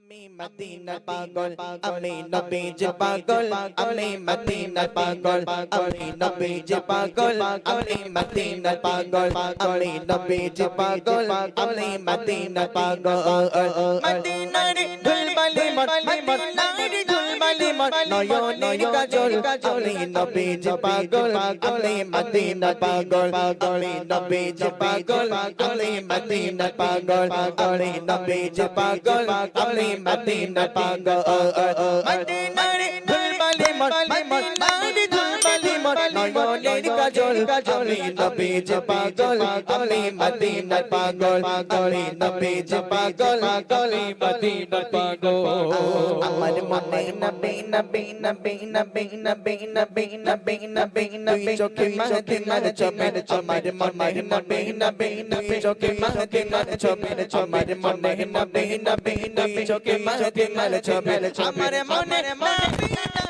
আমি মদিনার পাগল আমি নবীজ পাগল আমি মদিনার পাগল আমি নবীজ পাগল আমি মদিনার পাগল আমি নবীজ পাগল আমি মদিনার পাগল মদিনার ধুলবালি মত নয়নের কাজল আমি নবীজ পাগল আমি মদিনার পাগল আমি নবীজ পাগল আমি মদিনার পাগল আমি নবীজ পাগল আমি মদিনার পাগল মদিনার ধুলবালি মত মদিনার ধুলবালি মত নয়নের কাজল আমি নবীজ পাগল আমি মদিনার পাগল আমি নবীজ পাগল আমি মদিনার পাগল আমার মনে নবী নবী নবী নবী নবী নবী নবী নবী নবী চোখে মাহতে মার চমের আমার মনে নবী নবী নবী চোখে মাহতে মার চমের আমার মনে নবী নবী নবী চোখে মাহতে মার চমের আমার মনে নবী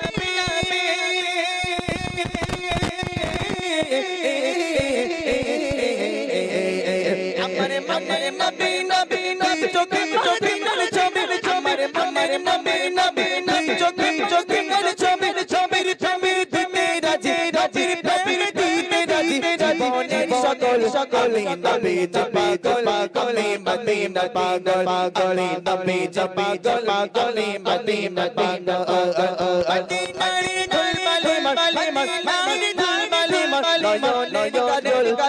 Sakalina,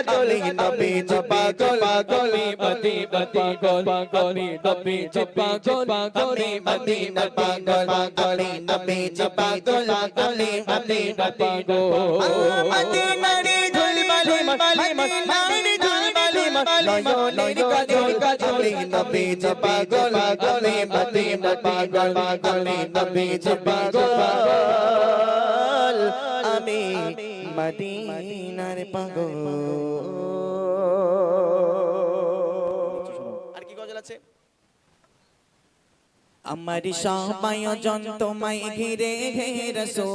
পাগলি নবীজ পাগল পাগলি মতি মতি পাগল পাগলি নবীজ পাগল পাগলি মতি না পাগল পাগলি নবীজ পাগল পাগলি মতি না পাগল মতি নারে ঝুলবালি মালি মালি ঝুলবালি মালি কাজল কাজলি নবীজ পাগল পাগলি মতি না পাগল পাগলি নবীজ পাগল পাগল মদিনার পাগল। আর কি গজল আছে? আমার সবাই জন তোমায় ঘিরে রসোল।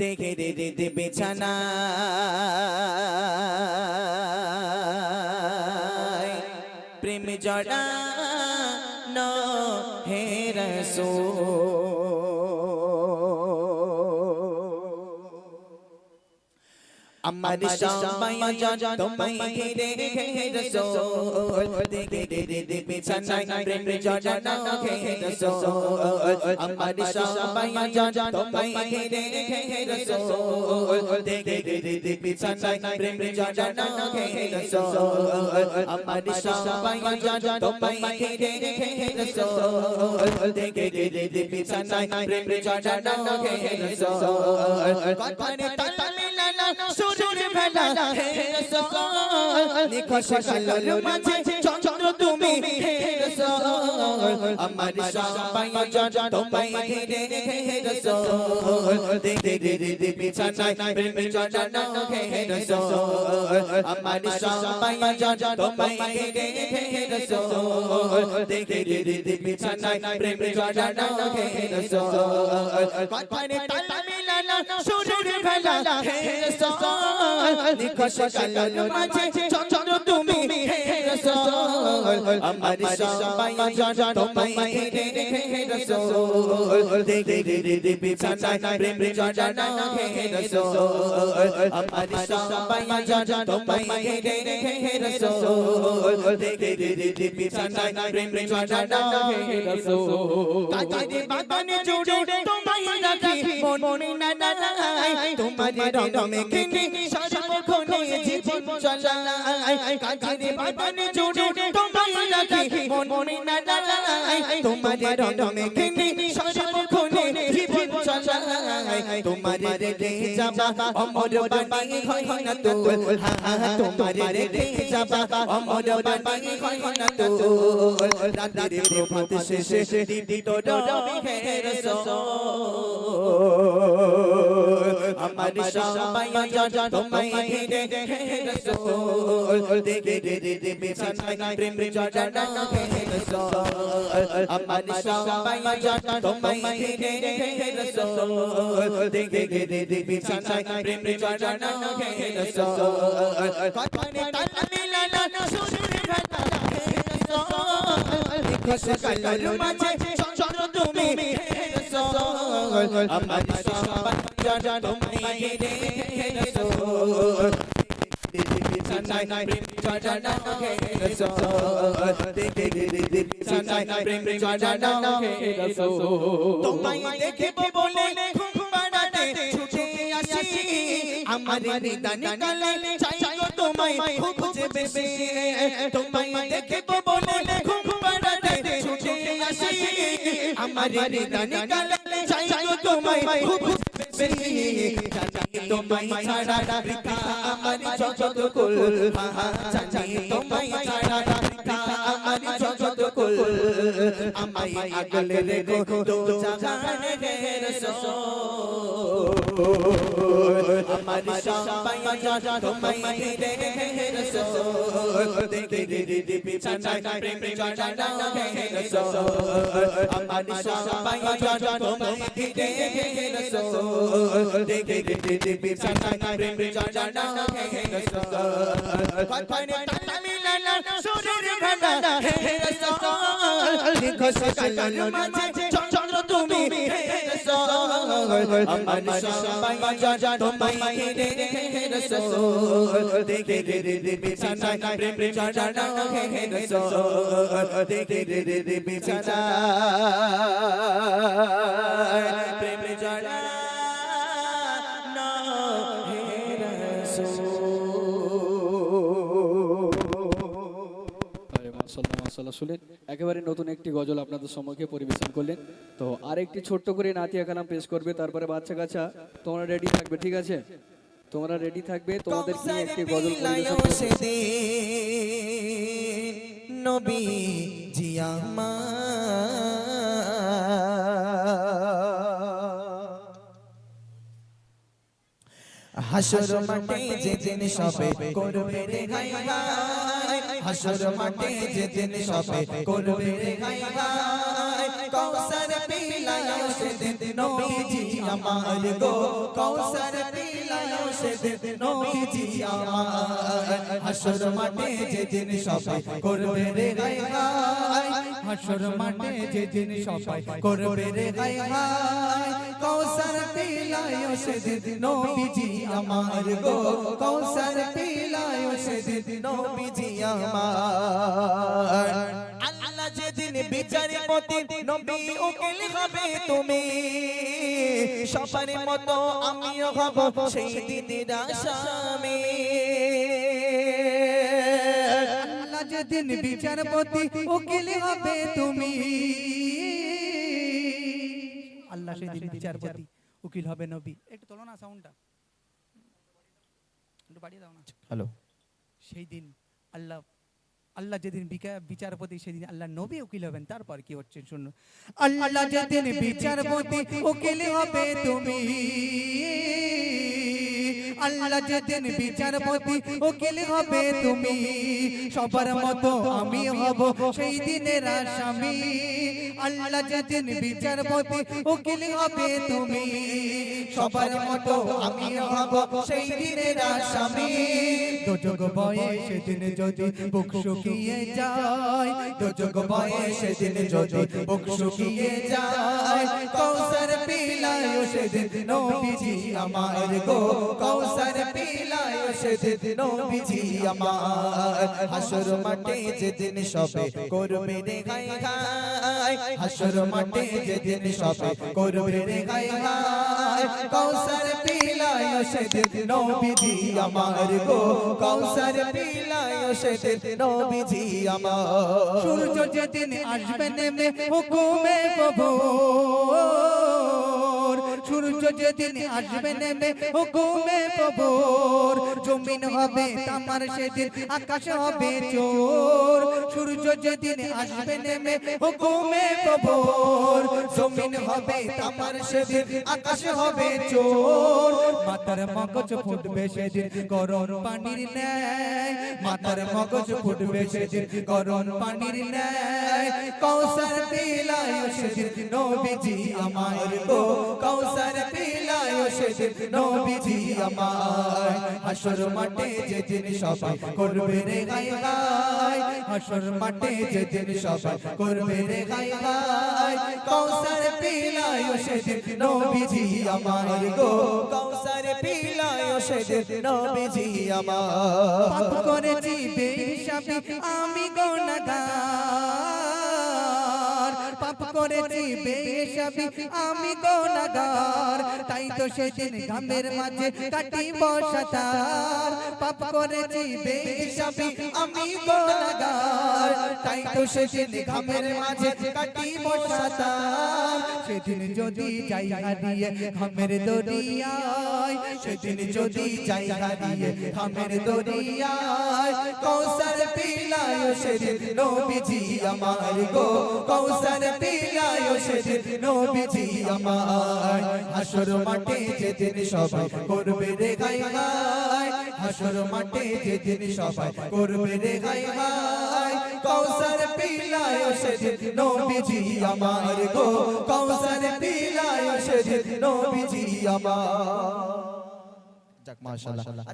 দেখে দে দে দে বিছানা। প্রেম জড়া ন হে আমার সময় তোমায় ঘিরে ঘিরে রসোল দেখে দেখে দেখে ছানাই প্রেম জড়ানো ঘিরে রসোল আমার সময় তোমায় ঘিরে ঘিরে রসোল দেখে দেখে দেখে ছানাই প্রেম জড়ানো ঘিরে রসোল আমার সময় তোমায় ঘিরে ঘিরে রসোল দেখে দেখে দেখে ছানাই প্রেম জড়ানো ঘিরে রসোল কথা নেতা মিলানা সুরের ভেলা হে রসোল নিখোশ কালো মাঝে চন্দ্র তুমি হে রসোল আমার সবাই জন তোমায় ঘিরে হে রসোল দেখে দে দে দে বিছানা প্রেম জড়া হে রসোল আমার সবাই জন তোমায় ঘিরে হে রসোল দেখে দে দে দে বিছানা প্রেম জড়া হে রসোল কথানে তালা 干了，手中的牌烂了，黑，你快去干了，牛马街，তুমি হে রসোল আমার সবাই জন তোমায় হে রসোল দেখে দে দে দে বিছানা প্রেম জড়া ন হে রসোল আমার সবাই জন তোমায় হে রসোল দেখে দে দে দে বিছানা প্রেম জড়া ন হে রসোল কাজে বাগানে জুড়ে তোমায় রাখি মন মনে না দাঁড়াই তোমার রঙে কিনে সর্বক্ষণে জীবন চলাই কাজে বাগানে জুড়ে তোমায় রাখি মন মনে না দাঁড়াই তোমার রঙে কিনে সর্বক্ষণে জীবন চলাই তোমার রে যাবা অমর বাণী হয় না তো তোমার রে যাবা অমর বাণী হয় না তো রাতের প্রভাত শেষে দিদি তো রবি হে রসোল আমার সবাই আজ তোমায় ঘিরে হে রাসূল দেখে রে রে রে বিছানায় প্রেম প্রেম জড়ানো হে রাসূল আমার সবাই আজ তোমায় ঘিরে হে রাসূল দেখে রে রে বিছানায় প্রেম প্রেম জড়ানো হে রাসূল কথানে তাল মিলানো সুরের ভালা হে রাসূল খুশি কালো মাঝে চন্দ্র তুমি হে রাসূল আমার সবাই জান তুমি হে রসুল সানাই প্রেম জানা হে রসুল সানাই প্রেম জানা হে রসুল তোমায় দেখে বলে ঘুম পাড়াতে ছুটে আসি আমার নিদান জানি তোমায় ছাড়া রিকা আমার জগত আমায় আগলে রেখো তো জাগানে রে রসূল আমার সবাই জান তোমায় ঘিরে রসূল দেখে রে রে বিছানায় প্রেম জানা হে রসূল আমার সবাই জান তোমায় ঘিরে রসূল দেখে রে রে বিছানায় প্রেম জানা হে রসূল কথানে তালা মিলানা সুরের ভান্ডার হে রসূল দেখো সকাল মাঝে চন্দ্র তুমি হে রসূল আমার সবাই জান তোমায় ঘিরে হে রসূল দেখে রে রে বিছানায় প্রেম জানা হে রসূল দেখে রে রে বিছানায় প্রেম জানা হে মাশাআল্লাহ একেবারে নতুন একটি গজল আপনাদের সম্মুখে পরিবেশন করলেন। তো আরেকটি ছোট্ট করে নাতিয়া কালাম পেশ করবে তারপরে বাচ্চা কাচ্চা তোমরা রেডি থাকবে ঠিক আছে? তোমরা রেডি থাকবে তোমাদের একটি গজল পরিবেশন নবী জিয়ামা হাসর মাঠে যেদিন সবে করবে রে গাই গাই হাসর মাঠে যেদিন সবে করবে রে গাই গাই কৌসর পিলায় সেদিন নবীজি আমার গো কৌসর পিলায় সেদিন নবীজি আমার হাসর মাঠে যেদিন সবে করবে রে গাই গাই হাসর মাঠে যেদিন সবাই করবে রে গাই গাই কৌসর পিলায় সেদিন নবীজি আমার গো কৌসর পিলায় সেদিন নবীজি আমার যেদিন বিচারে পতি নবী উকিল হবে তুমি। সবার মতো আমিও হব সেই দিনের আসামি। আল্লাহ যেদিন বিচারপতি উকিল হবে তুমি। আল্লাহ সেদিন বিচারপতি উকিল হবে নবী। একটু তোলো না সাউন্ডটা একটু বাড়িয়ে দাও না। হ্যালো সেই দিন আল্লাহ আল্লাহ যেদিন বিচারপতি সেদিন আল্লাহ নবী উকিল হবেন। তারপর কি হচ্ছে শুনুন? আল্লাহ যেদিন বিচারপতি উকিল হবে তুমি। আল্লাহ যেদিন বিচারপতি উকিল হবে তুমি। সবার মতো আমি হব সেই দিনের আসামি। আল্লাহ যেদিন বিচারপতি উকিল হবে তুমি। সবার মতো আমি হব সেই দিনের আসামি। দুযোগ বয়ে সেদিন যদি বুক শুকিয়ে যায় দুযোগ বয়ে সেদিন যদি বুক শুকিয়ে যায় কৌসর পিলায় সেদিন নবীজি আমার গো। কৌসর পিলায় সেদিন নবীজি আমার। হাসর মাঠে যেদিন সবে করবে রে গাই গাই হাসর মাঠে যেদিন সবে করবে রে গাই গাই কৌসর পিলায় সেদিন নবীজি আমার গো। কৌসর পিলায় সেদিন নবীজি আমার। সূর্য যেদিন আসবে নেমে হুকুমে প্রভু সূর্য যেদিন আসবে নেমে, হুকুমে প্রভুর জমিন হবে তামার সেদিন, আকাশ হবে চোর। সূর্য যেদিন আসবে নেমে, হুকুমে প্রভুর জমিন হবে তামার সেদিন, আকাশ হবে চোর। মাতার মগজ ফুটবে সেদিন, গরম পানির ন্যায়। মাতার মগজ ফুটবে সেদিন, গরম পানির ন্যায়। কৌশল পিলায় সেদিন নবীজি আমার গো। কৌশল পিলায় সেদিন নবীজি আমার হাসর মাঠে যেদিন সবাই করবে রে গাই গাই। হাসর মাঠে যেদিন সবাই করবে রে গাই গাই। কৌসার পিলায় সেদিন নবীজি আমার গো। কৌসার পিলায় সেদিন নবীজি আমার পাপ করেছি বেহিসাবি, আমি গুনাহগার পাপ করেছি বেহিসাবি আমি গোনাগার। তাই তো সেদিন ঘামের মাঝে কাটি বসাতার পাপ করেছি বেহিসাবি আমি গুনাহগার তাই তো সেদিন ঘামের মাঝে কাটি বসাতাম সেদিন যদি যাই হারিয়ে ঘামের দরিয়ায়, সেদিন যদি যাই হারিয়ে থামের দরিয়ায় কৌসার পিলায় সেদিন নবীজি আমার গো। কৌসার পিলায় সেদিন নবীজি আমার হাসর মাঠে যেদিন সবাই করবে রে গাই গাই হাসর মাঠে যেদিন সবাই করবে রে গাই গাই কৌসার পিলায় সেদিন নবীজি আমার গো। কৌসার পিলায় সেদিন নবীজি আমার। যাক মাশাআল্লাহ।